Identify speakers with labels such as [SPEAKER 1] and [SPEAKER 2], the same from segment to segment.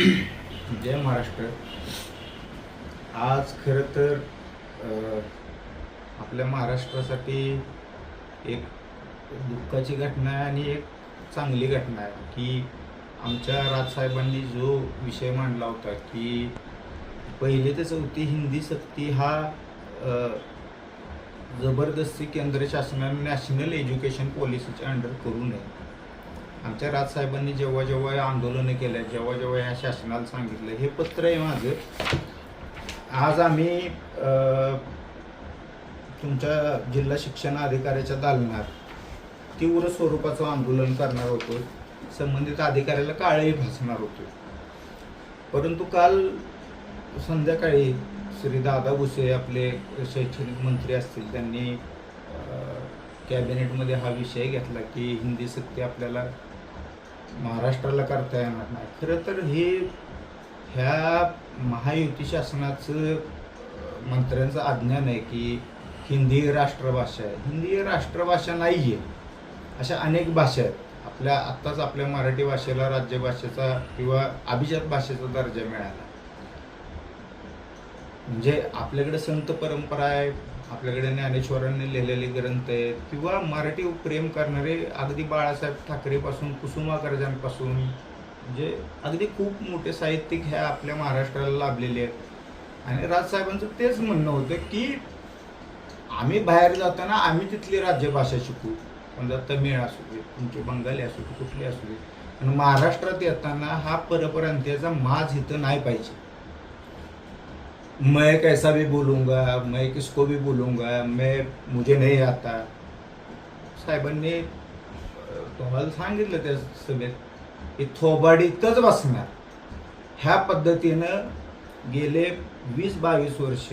[SPEAKER 1] जय महाराष्ट्र. आज खरं तर आपल्या महाराष्ट्रासाठी एक दुःखाची घटना आहे आणि एक चांगली घटना आहे की आमच्या राजसाहेबांनी जो विषय मांडला होता की पहिले ते चौथी हिंदी सक्ती हा जबरदस्ती केंद्र शासनाने नॅशनल एज्युकेशन पॉलिसीच्या अंडर करू नये. आमच्या राजसाहेबांनी जेव्हा जेव्हा या आंदोलनं केलं जेव्हा जेव्हा ह्या शासनाला सांगितलं हे पत्र आहे माझं. आज आम्ही तुमच्या जिल्हा शिक्षण अधिकाऱ्याच्या दालनात तीव्र स्वरूपाचं आंदोलन करणार होतो. संबंधित अधिकाऱ्याला काळही भासणार होतो. परंतु काल संध्याकाळी श्री दादा भुसे आपले शैक्षणिक मंत्री असतील त्यांनी कॅबिनेटमध्ये हा विषय घेतला की हिंदी सत्य आपल्याला महाराष्ट्राला करता येणार नाही. खरं तर हे ह्या महायुती शासनाचं मंत्र्यांचं अज्ञान आहे की हिंदी राष्ट्रभाषा आहे. हिंदी राष्ट्रभाषा नाही आहे अशा अनेक भाषा आहेत. आपल्या आत्ताच आपल्या मराठी भाषेला राज्यभाषेचा किंवा अभिजात भाषेचा दर्जा मिळाला. म्हणजे आपल्याकडे संत परंपरा आहे आपल्याकडे ज्ञानेश्वरांनी लिहिलेले ग्रंथ आहेत किंवा मराठी प्रेम करणारे अगदी बाळासाहेब ठाकरेपासून कुसुमाग्रजांपासून म्हणजे अगदी खूप मोठे साहित्यिक ह्या आपल्या महाराष्ट्राला लाभलेले आहेत. आणि राजसाहेबांचं तेच म्हणणं होतं की आम्ही बाहेर जाताना आम्ही तिथली राज्यभाषा शिकू. समजा तमिळ असू दे तुमची बंगाली असू दे कुठली असू दे. आणि महाराष्ट्रात येताना हा परप्रांतीयाचा माझ इथं नाही पाहिजे. मैं कैसा भी बोलूँगा मैं किसको भी बोलूँगा मैं मुझे नहीं आता। साहेबांनी तुम्हाला सांगितलं त्या सभेत की थोबाडीतच बसणार। ह्या पद्धतीनं गेले वीस बावीस वर्ष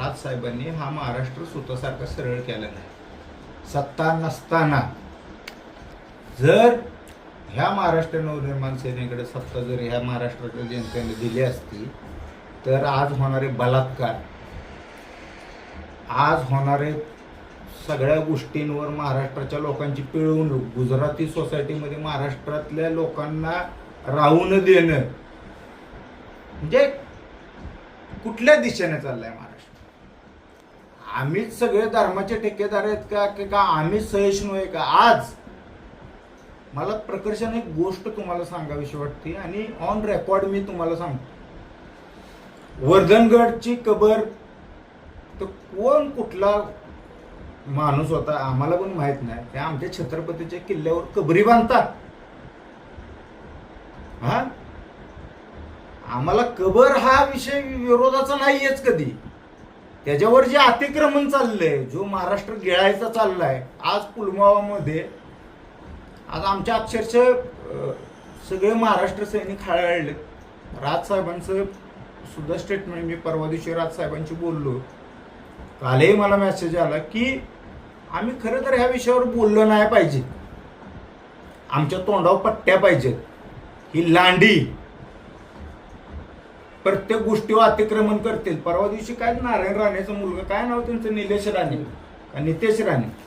[SPEAKER 1] राजसाहेबांनी हा महाराष्ट्र स्वतःसारखा सरळ केला नाही सत्ता नसताना जर ह्या महाराष्ट्र नवनिर्माण सेनेकडे सत्ता जर ह्या महाराष्ट्राच्या जनतेने दिली असती तर आज होणारे बलात्कार. आज होणारे सगळ्या गोष्टींवर महाराष्ट्राच्या लोकांची पिळवणूक गुजराती सोसायटीमध्ये महाराष्ट्रातल्या लोकांना राहू न देणं. म्हणजे कुठल्या दिशेने चाललाय महाराष्ट्र? आम्हीच सगळे धर्माचे ठेकेदार आहेत का की का आम्हीच सहिष्णू आहे का? आज मला प्रकर्षाने एक गोष्ट तुम्हाला सांगावीशी वाटते आणि ऑन रेकॉर्ड मी तुम्हाला सांगतो. वर्धनगडची कबर. तर कोण कुठला माणूस होता आम्हाला पण माहीत नाही. त्या आमच्या छत्रपतीच्या किल्ल्यावर कबरी बांधतात. हा? आम्हाला कबर हा विषय विरोधाचा नाहीयेच कधी. त्याच्यावर जे अतिक्रमण चाललंय जो महाराष्ट्र गिळायचा चाललाय आज पुलवामामध्ये आज आमच्या अक्षरशः सगळे महाराष्ट्र सैनिक हळहळले. राजसाहेबांचं सुद्धा स्टेटमेंट मी परवा दिवशी राजसाहेबांशी बोललो. कालही मला मेसेज आला की आम्ही खरं तर ह्या विषयावर बोललो नाही पाहिजे. आमच्या तोंडावर पट्ट्या पाहिजेत. ही लांडी प्रत्येक गोष्टीवर अतिक्रमण करतील. परवा दिवशी काय नारायण राणेचा मुलगा काय नाव त्यांचं? निलेश राणे. का नितेश राणे.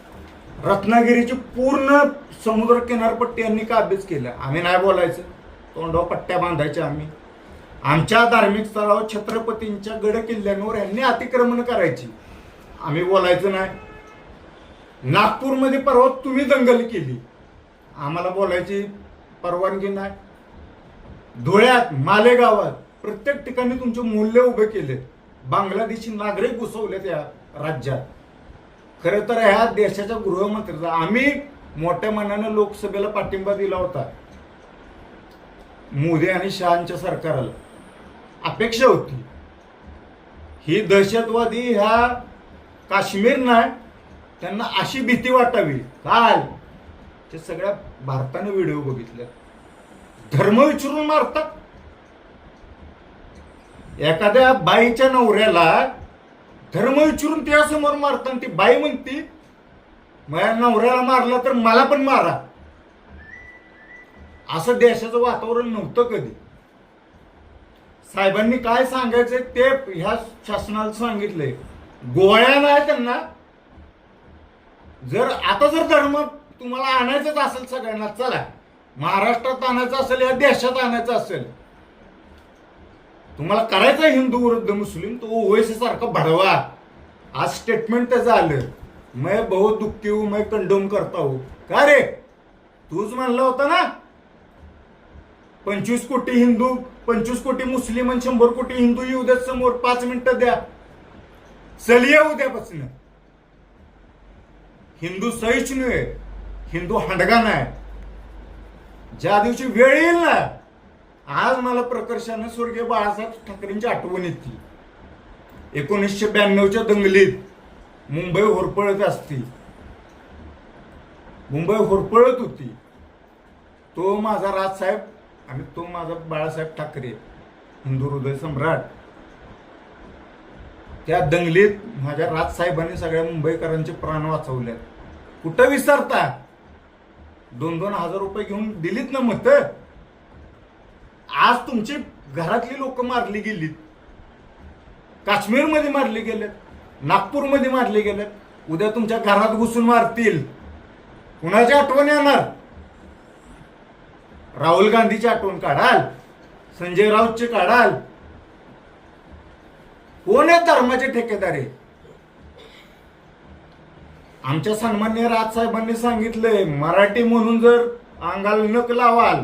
[SPEAKER 1] रत्नागिरीची पूर्ण समुद्र किनारपट्टी यांनी काबीज केलं. आम्ही नाही बोलायचं. तोंडावर पट्ट्या बांधायच्या आम्ही. आमच्या धार्मिक स्थळावर छत्रपतींच्या गड किल्ल्यांवर यांनी अतिक्रमण करायची. आम्ही बोलायचं नाही. नागपूरमध्ये परवा तुम्ही दंगल केली. आम्हाला बोलायची परवानगी नाही. धुळ्यात मालेगावात प्रत्येक ठिकाणी तुमचे मूल्य उभे केले. बांगलादेशी नागरिक घुसवले त्या राज्यात. खरं तर ह्या देशाच्या गृहमंत्र्याचा आम्ही मोठ्या मनानं लोकसभेला पाठिंबा दिला होता. मोदी आणि शहांच्या सरकाराला. अपेक्षा होती. ही दहशतवादी ह्या काश्मीर नाही त्यांना अशी भीती वाटावी. काल ते सगळ्या भारतानं व्हिडिओ बघितले. धर्म विचारून मारतात. एखाद्या बाईच्या नवऱ्याला धर्म विचारून त्यासमोर मारतात ती बाई म्हणती माझ्या नवऱ्याला मारला तर मला पण मारा. असं देशाचं वातावरण नव्हतं कधी. साहेबांनी काय सांगायचं ते ह्या शासनाला सांगितलंय गोळ्या नाही त्यांना. जर आता जर धर्म तुम्हाला आणायचंच असेल सगळ्यांना चला. महाराष्ट्रात आणायचं असेल या देशात आणायचं असेल. तुम्हाला करायचं हिंदू विरुद्ध मुस्लिम तो ओवेसी सारखा भडवा आज स्टेटमेंट त्याचं आलं मैं बहुत दुःखी हो मैं कंडोम करता हो. का रे? तूच म्हणलं होतं ना? पंचवीस कोटी हिंदू पंचवीस कोटी मुस्लिम आणि शंभर कोटी हिंदू येऊ द्या समोर. पाच मिनिटं द्या. सलिया उद्यापासून. हिंदू सहिष्णू आहे. हिंदू हंडगा नाही ज्या दिवशी वेळ येईल ना आज मला प्रकर्षानं स्वर्गीय बाळासाहेब ठाकरेंची आठवण येते. एकोणीसशे ब्याण्णवच्या दंगलीत मुंबई होरपळत असती. मुंबई होरपळत होती. तो माझा राजसाहेब आणि तो माझा बाळासाहेब ठाकरे हिंदू हृदय सम्राट. त्या दंगलीत माझ्या राजसाहेबांनी सगळ्या मुंबईकरांचे प्राण वाचवले. कुठं विसरता? दोन दोन हजार रुपये घेऊन दिलीत ना मत? आज तुमची घरातली लोक मारली गेलीत. काश्मीरमध्ये मारले गेलेत नागपूरमध्ये मारले गेलेत. उद्या तुमच्या घरात घुसून मारतील. कुणाची आठवण येणार? राहुल गांधीची आठवण काढाल संजय राऊतची काढाल. कोण आहे धर्माचे ठेकेदार आमच्या सन्मान्य राजसाहेबांनी सांगितलंय मराठी म्हणून जर अंगाला नक लावाल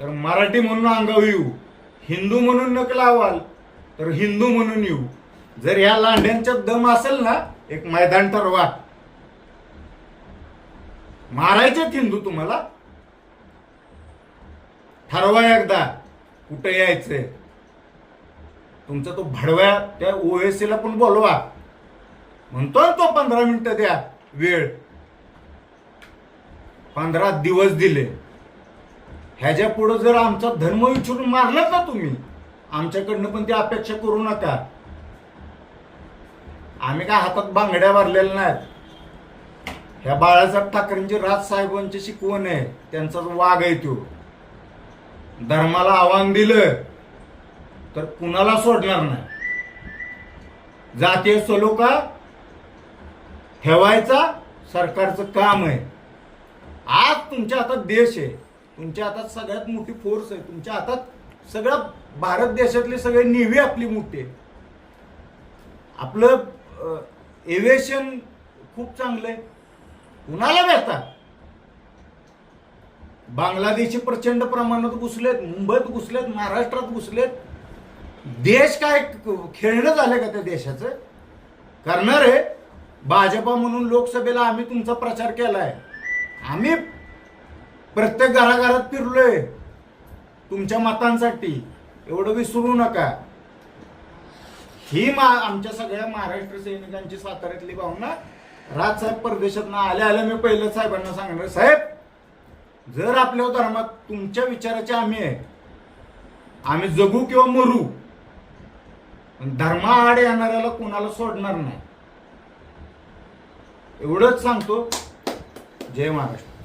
[SPEAKER 1] तर मराठी म्हणून अंगावर येऊ. हिंदू म्हणून नक लावाल तर हिंदू म्हणून येऊ. जर या लांड्यांच्या दम असेल ना एक मैदान ठरवा. मारायचेत हिंदू तुम्हाला ठरवा एकदा. कुठं यायचंय? तुमचा तो भडव्या त्या ओएसीला पण बोलवा. म्हणतोय तो पंधरा मिनिटं द्या. वेळ. पंधरा दिवस दिले. ह्याच्या पुढे जर आमचा धर्म विचारून मारलात ना तुम्ही आमच्याकडनं पण ती अपेक्षा करू नका. आम्ही काय हातात बांगड्या भरलेल्या नाहीत. ह्या बाळासाहेब ठाकरेंची राजसाहेबांची शिकवण आहे. त्यांचा जो वाघ आहे तो. धर्माला आव्हान दिलं तर कुणाला सोडणार नाही? जातीय सलोखा ठेवायचा सरकारचं काम आहे. आज तुमच्या हातात देश आहे. तुमच्या हातात सगळ्यात मोठी फोर्स आहे. तुमच्या हातात सगळ्या भारत देशातले सगळे नेव्ही आपली मोठी आहे आपलं एव्हिएशन खूप चांगलं आहे. कुणाला भेटतात? बांगलादेशी प्रचंड प्रमाणात घुसलेत मुंबईत घुसलेत महाराष्ट्रात घुसलेत. देश काय खेळणं झालं का त्या देशाचं? करणार आहे. भाजपा म्हणून लोकसभेला आम्ही तुमचा प्रचार केलाय. आम्ही प्रत्येक घराघरात फिरलोय तुमच्या मतांसाठी. एवढं विसरू नका. ही मा आमच्या सगळ्या महाराष्ट्र सैनिकांची साताऱ्यातली भावना राजसाहेब परदेशात आल्या आल्या मी पहिलं साहेबांना सांगणार. साहेब जर आपल्या धर्मात तुमच्या विचाराचे आम्ही आहे आम्ही जगू किंवा मरू पण धर्माआड येणाऱ्याला कोणाला सोडणार नाही. एवढंच सांगतो. जय महाराष्ट्र.